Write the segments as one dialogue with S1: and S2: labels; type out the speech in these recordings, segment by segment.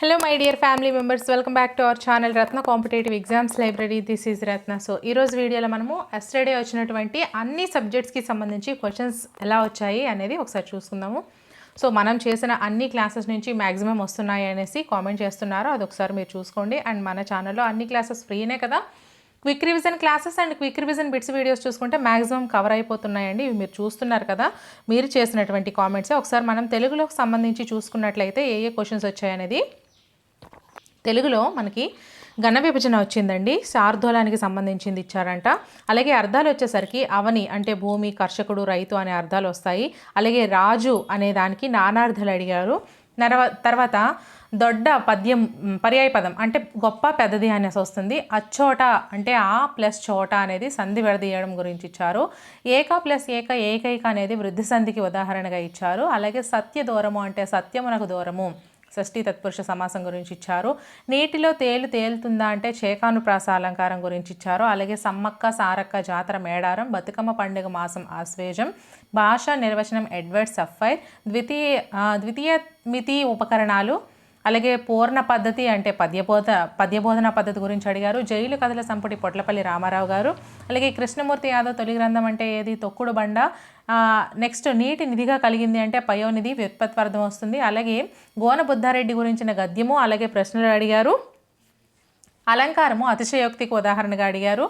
S1: Hello my dear family members welcome back to our channel Ratna competitive exams library this is Ratna so ఈరోజు వీడియోలో మనము yesterday వచ్చినటువంటి అన్ని సబ్జెక్ట్స్కి సంబంధించి questions ఎలా వచ్చాయి అనేది ఒకసారి చూసుకుందాము. సో మనం చేసిన అన్ని క్లాసెస్ నుంచి మ్యాక్సిమం వస్తున్నాయి అనేసి కామెంట్ చేస్తున్నారు. అది ఒకసారి మీరు చూసుకోండి. అండ్ మన ఛానల్లో అన్ని క్లాసెస్ ఫ్రీనే కదా. Quick revision classes and quick revision bits videos చూసుకుంటే మ్యాక్సిమం కవర్ అయిపోతున్నాయండి. ఇవి మీరు చూస్తున్నారు కదా. మీరు చేసినటువంటి కామెంట్స్ ఒకసారి మనం తెలుగులోకి సంబంధించి చూసుకున్నట్లయితే ఏ ఏ క్వశ్చన్స్ వచ్చాయనేది తెలుగులో మనకి ఘన విభజన వచ్చిందండి. శార్దూలానికి సంబంధించింది ఇచ్చారంట. అలాగే అర్థాలు వచ్చేసరికి అవని అంటే భూమి కర్షకుడు రైతు అనే అర్థాలు వస్తాయి. అలాగే రాజు అనే దానికి నానార్థాలు అడిగారు. నరవ తర్వాత దొడ్డ పద్యం పర్యాయ పదం అంటే గొప్ప పెద్దది అనేసి వస్తుంది. అచ్చోట అంటే ఆ ప్లస్ చోట అనేది సంధి విడదీయడం గురించి ఇచ్చారు. ఏక ప్లస్ ఏక ఏకైక అనేది వృద్ధి సంధికి ఉదాహరణగా ఇచ్చారు. అలాగే సత్య దూరము అంటే సత్యమునకు దూరము. షష్ఠీ తత్పురుష సమాసం గురించి ఇచ్చారు. నీటిలో తేలు తేలుతుందా అంటే చేకానుప్రాస అలంకారం గురించి ఇచ్చారు. అలాగే సమ్మక్క సారక్క జాతర మేడారం బతుకమ్మ పండుగ మాసం ఆశ్వేజం భాష నిర్వచనం ఎడ్వర్డ్ సఫైర్ ద్వితీయ ద్వితీయ మితి ఉపకరణాలు అలాగే పూర్ణ పద్ధతి అంటే పద్యబోధ పద్యబోధన పద్ధతి గురించి అడిగారు. జైలు కథల సంపుటి పొట్లపల్లి రామారావు గారు. అలాగే కృష్ణమూర్తి యాదవ్ తొలి గ్రంథం అంటే ఏది? తొక్కుడు బండ. నెక్స్ట్ నీటి నిధిగా కలిగింది అంటే పయోనిధి వ్యుత్పత్వార్థం వస్తుంది. అలాగే గోన బుద్ధారెడ్డి గురించిన గద్యము అలాగే ప్రశ్నలు అడిగారు. అలంకారము అతిశయోక్తికి ఉదాహరణగా అడిగారు.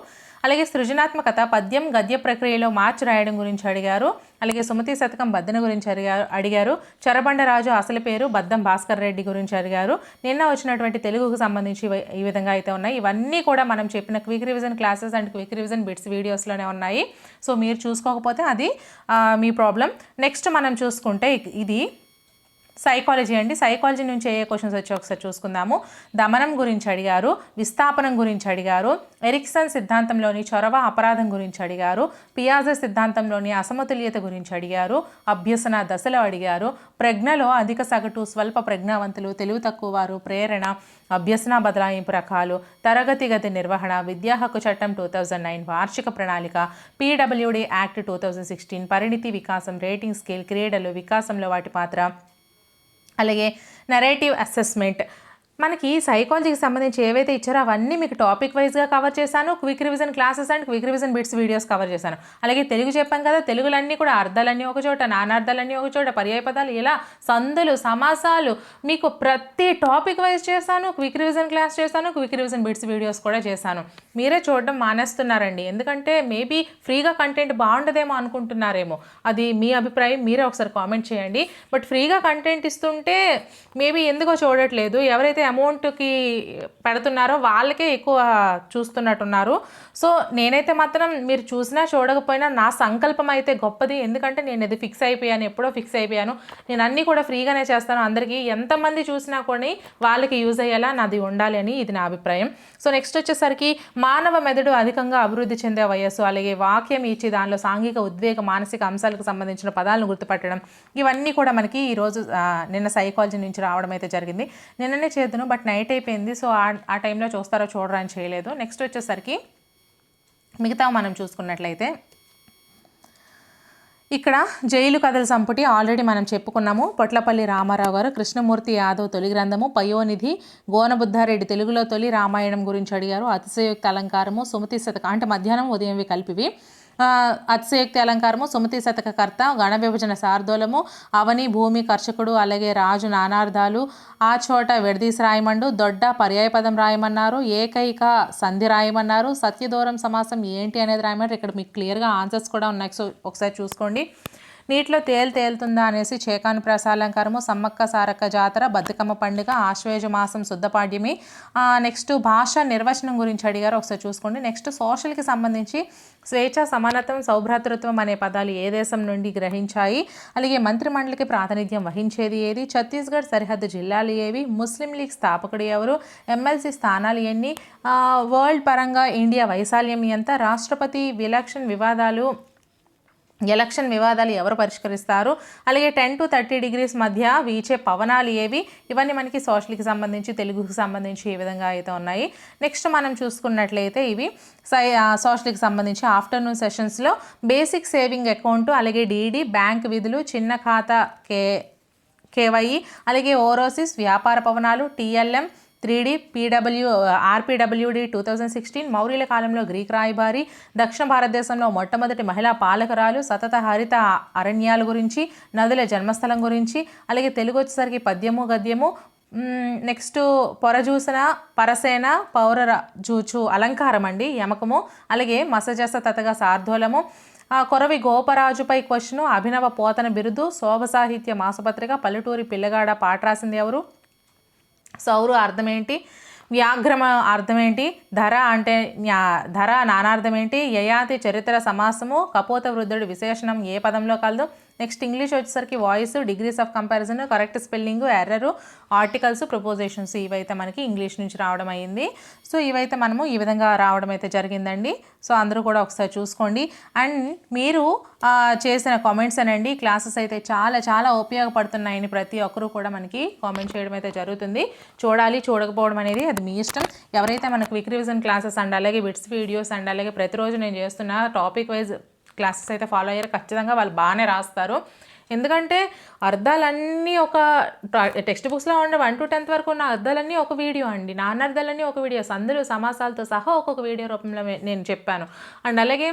S1: అలాగే సృజనాత్మకత పద్యం గద్య ప్రక్రియలో మార్చి రాయడం గురించి అడిగారు. అలాగే సుమతి శతకం బద్దన గురించి అడిగారు అడిగారు. చరబండరాజు అసలు పేరు బద్దం భాస్కర్ రెడ్డి గురించి అడిగారు. నిన్న వచ్చినటువంటి తెలుగుకు సంబంధించి ఈ విధంగా అయితే ఉన్నాయి. ఇవన్నీ కూడా మనం చెప్పిన quick revision classes and quick revision bits వీడియోస్లోనే ఉన్నాయి. సో మీరు చూసుకోకపోతే అది మీ ప్రాబ్లం. నెక్స్ట్ మనం చూసుకుంటే ఇది సైకాలజీ అండి. సైకాలజీ నుంచి ఏ క్వశ్చన్స్ వచ్చి ఒకసారి చూసుకుందాము. దమనం గురించి అడిగారు విస్థాపనం గురించి అడిగారు ఎరిక్సన్ సిద్ధాంతంలోని చొరవ అపరాధం గురించి అడిగారు పియాజ సిద్ధాంతంలోని అసమతుల్యత గురించి అడిగారు అభ్యసన దశలో అడిగారు ప్రజ్ఞలో అధిక సగటు స్వల్ప ప్రజ్ఞావంతులు తెలివి తక్కువ వారు ప్రేరణ అభ్యసన బదలాయింపు రకాలు తరగతి గతి నిర్వహణ విద్యా హక్కు చట్టం టూ థౌజండ్ నైన్ వార్షిక ప్రణాళిక PWD act two thousand sixteen పరిణితి వికాసం రేటింగ్ స్కేల్ క్రీడలు వికాసంలో వాటి పాత్ర అలాగే నరేటివ్ అసెస్మెంట్ మనకి సైకాలజీకి సంబంధించి ఏవైతే ఇచ్చారో అవన్నీ మీకు టాపిక్ వైజ్గా కవర్ చేశాను. Quick revision classes and quick revision bits videos cover చేశాను. అలాగే తెలుగు చెప్పాం కదా తెలుగులన్నీ కూడా అర్థాలన్నీ ఒక చోట నానార్థాలన్నీ ఒక చోట పర్యాయ పదాలు ఇలా సందులు సమాసాలు మీకు ప్రతి టాపిక్ వైజ్ చేశాను. క్విక్ రివిజన్ క్లాస్ చేశాను క్విక్ రివిజన్ బిట్స్ వీడియోస్ కూడా చేశాను. మీరే చూడడం మానేస్తున్నారండి. ఎందుకంటే మేబీ ఫ్రీగా కంటెంట్ బాగుండదేమో అనుకుంటున్నారేమో. అది మీ అభిప్రాయం మీరే ఒకసారి కామెంట్ చేయండి. బట్ ఫ్రీగా కంటెంట్ ఇస్తుంటే మేబీ ఎందుకో చూడట్లేదు. ఎవరైతే అమౌంట్కి పెడుతున్నారో వాళ్ళకే ఎక్కువ చూస్తున్నట్టున్నారు. సో నేనైతే మాత్రం మీరు చూసినా చూడకపోయినా నా సంకల్పం అయితే గొప్పది. ఎందుకంటే నేను ఇది ఫిక్స్ అయిపోయాను ఎప్పుడో ఫిక్స్ అయిపోయాను. నేను అన్నీ కూడా ఫ్రీగానే చేస్తాను. అందరికీ ఎంతమంది చూసినా కూడా వాళ్ళకి యూజ్ అయ్యేలా నాది ఉండాలి అని ఇది నా అభిప్రాయం. సో నెక్స్ట్ వచ్చేసరికి మానవ మెదడు అధికంగా అభివృద్ధి చెందే వయస్సు అలాగే వాక్యం ఇచ్చి దానిలో సాంఘిక ఉద్వేగ మానసిక అంశాలకు సంబంధించిన పదాలను గుర్తుపట్టడం ఇవన్నీ కూడా మనకి ఈరోజు నిన్న సైకాలజీ నుంచి రావడం అయితే జరిగింది. నిన్ననే చేద్దాం చేద్దును బట్ నైట్ అయిపోయింది. సో ఆ టైంలో చూస్తారో చూడరా అని చేయలేదు. నెక్స్ట్ వచ్చేసరికి మిగతా మనం చూసుకున్నట్లయితే ఇక్కడ జైలు కథల సంపుటి ఆల్రెడీ మనం చెప్పుకున్నాము. పొట్లపల్లి రామారావు గారు కృష్ణమూర్తి యాదవ్ తొలి గ్రంథము పయోనిధి గోనబుద్ధారెడ్డి తెలుగులో తొలి రామాయణం గురించి అడిగారు. అతిశయోక్తి అలంకారము సుమతి శతక అంటే మధ్యాహ్నం ఉదయంవి కలిపివి. అతిశయోక్తి అలంకారము సుమతి శతకకర్త గణ విభజన శార్దూలము అవని భూమి కర్షకుడు అలాగే రాజు నానార్థాలు ఆ చోట విడదీసి రాయమండు దొడ్డ పర్యాయపదం రాయమన్నారు ఏకైక సంధి రాయమన్నారు సత్యదూరం సమాసం ఏంటి అనేది రాయమన్నారు ఇక్కడ మీకు క్లియర్గా ఆన్సర్స్ కూడా ఉన్నాయి. సో ఒకసారి చూసుకోండి. నీటిలో తేలు తేలుతుందా అనేసి చేకాను ప్రసాలంకారము సమ్మక్క సారక్క జాతర బతుకమ్మ పండుగ ఆశ్వేజ మాసం శుద్ధపాడ్యమి నెక్స్ట్ భాష నిర్వచనం గురించి అడిగారు. ఒకసారి చూసుకోండి. నెక్స్ట్ సోషల్కి సంబంధించి స్వేచ్ఛ సమానత్వం సౌభ్రాతృత్వం అనే పదాలు ఏ దేశం నుండి గ్రహించాయి? అలాగే మంత్రిమండలికి ప్రాతినిధ్యం వహించేది ఏది? ఛత్తీస్గఢ్ సరిహద్దు జిల్లాలు ఏవి? ముస్లిం లీగ్ స్థాపకుడు ఎవరు? ఎమ్మెల్సీ స్థానాలు ఎన్ని? వరల్డ్ పరంగా ఇండియా వైశాల్యం ఎంత? రాష్ట్రపతి విలక్షణ్ వివాదాలు ఎలక్షన్ వివాదాలు ఎవరు పరిష్కరిస్తారు? అలాగే టెన్ టు థర్టీ డిగ్రీస్ మధ్య వీచే పవనాలు ఏవి? ఇవన్నీ మనకి సోషల్కి సంబంధించి తెలుగుకి సంబంధించి ఏ విధంగా అయితే ఉన్నాయి? నెక్స్ట్ మనం చూసుకున్నట్లయితే ఇవి. సై సోషల్కి సంబంధించి ఆఫ్టర్నూన్ సెషన్స్లో బేసిక్ సేవింగ్ అకౌంట్ అలాగే డీడీ బ్యాంక్ విధులు చిన్న ఖాతా కే కేవై అలాగే ఓరోసిస్ వ్యాపార భవనాలు TLM three D PW RPWD two thousand sixteen మౌర్యుల కాలంలో గ్రీక్ రాయబారి దక్షిణ భారతదేశంలో మొట్టమొదటి మహిళా పాలకరాలు సతత హరిత అరణ్యాల గురించి నదుల జన్మస్థలం గురించి అలాగే తెలుగు వచ్చేసరికి పద్యము గద్యము నెక్స్ట్ పొరజూసన పరసేన పౌర జూచు అలంకారం అండి యమకము అలాగే మసజస తతగా సార్థోలము ఆ, కొరవి గోపరాజుపై క్వశ్చను అభినవ పోతన బిరుదు శోభ సాహిత్య మాసపత్రిక పల్లెటూరి పిల్లగాడ పాట రాసింది ఎవరు? సౌరు అర్థం ఏంటి వ్యాఘ్రమ అర్థం ఏంటి ధర అంటే ధర నానార్థం ఏంటి యయాతి చరిత్ర సమాసము కపోత వృద్ధుడు విశేషణం ఏ పదంలో కలదు? నెక్స్ట్ ఇంగ్లీష్ వచ్చేసరికి voice degrees of comparison correct spelling error articles prepositions ఇవైతే మనకి ఇంగ్లీష్ నుంచి రావడం అయింది సో ఇవైతే మనము ఈ విధంగా రావడం అయితే జరిగిందండి. సో అందరూ కూడా ఒకసారి చూసుకోండి. అండ్ మీరు చేసిన కామెంట్స్ అనండి. క్లాసెస్ అయితే చాలా చాలా ఉపయోగపడుతున్నాయని ప్రతి ఒక్కరూ కూడా మనకి కామెంట్ చేయడం అయితే జరుగుతుంది. చూడాలి చూడకపోవడం అనేది అది మీ ఇష్టం. ఎవరైతే మనకు విక్ రివిజన్ క్లాసెస్ అండ్ అలాగే బిట్స్ వీడియోస్ అండ్ అలాగే ప్రతిరోజు నేను చేస్తున్న టాపిక్ వైజ్ క్లాసెస్ అయితే ఫాలో అయ్యారు. ఖచ్చితంగా వాళ్ళు బాగానే రాస్తారు. ఎందుకంటే అర్థాలన్నీ ఒక టెక్స్ట్ బుక్స్లో ఉండే వన్ టు టెన్త్ వరకు ఉన్న అర్థాలన్నీ ఒక వీడియో అండి. నాన్న అర్థాలన్నీ ఒక వీడియో సందులు సమాసాలతో సహా ఒక్కొక్క వీడియో రూపంలో నేను చెప్పాను. అండ్ అలాగే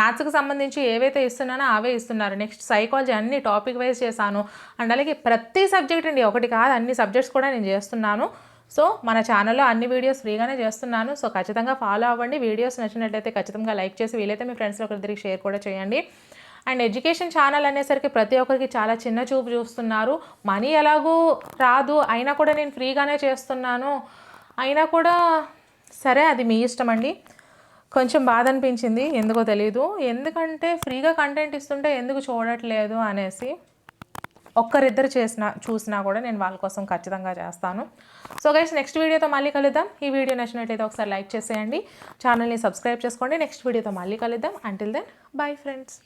S1: మ్యాథ్స్కి సంబంధించి ఏవైతే ఇస్తున్నానో అవే ఇస్తున్నారు. నెక్స్ట్ సైకాలజీ అన్ని టాపిక్ వైజ్ చేశాను. అండ్ అలాగే ప్రతి సబ్జెక్ట్ అండి. ఒకటి కాదు అన్ని సబ్జెక్ట్స్ కూడా నేను చేస్తున్నాను. సో మన ఛానల్లో అన్ని వీడియోస్ ఫ్రీగానే చేస్తున్నాను. సో ఖచ్చితంగా ఫాలో అవ్వండి. వీడియోస్ నచ్చినట్లయితే ఖచ్చితంగా లైక్ చేసి వీలైతే మీ ఫ్రెండ్స్లో ఒకరిద్దరికి షేర్ కూడా చేయండి. అండ్ ఎడ్యుకేషన్ ఛానల్ అనేసరికి ప్రతి ఒక్కరికి చాలా చిన్న చూపు చూస్తున్నారు. మనీ ఎలాగూ రాదు. అయినా కూడా నేను ఫ్రీగానే చేస్తున్నాను. అయినా కూడా సరే అది మీ ఇష్టం అండి. కొంచెం బాధ అనిపించింది. ఎందుకో తెలియదు ఎందుకంటే ఫ్రీగా కంటెంట్ ఇస్తుంటే ఎందుకు చూడట్లేదు అనేసి. ఒక్కరిద్దరు చేసిన చూసినా కూడా నేను వాళ్ళ కోసం ఖచ్చితంగా చేస్తాను. సో గైస్ నెక్స్ట్ వీడియోతో మళ్ళీ కలుద్దాం. ఈ వీడియో నచ్చినట్లయితే ఒకసారి లైక్ చేసేయండి. ఛానల్ని సబ్స్క్రైబ్ చేసుకోండి. నెక్స్ట్ వీడియోతో మళ్ళీ కలుద్దాం. Until then bye friends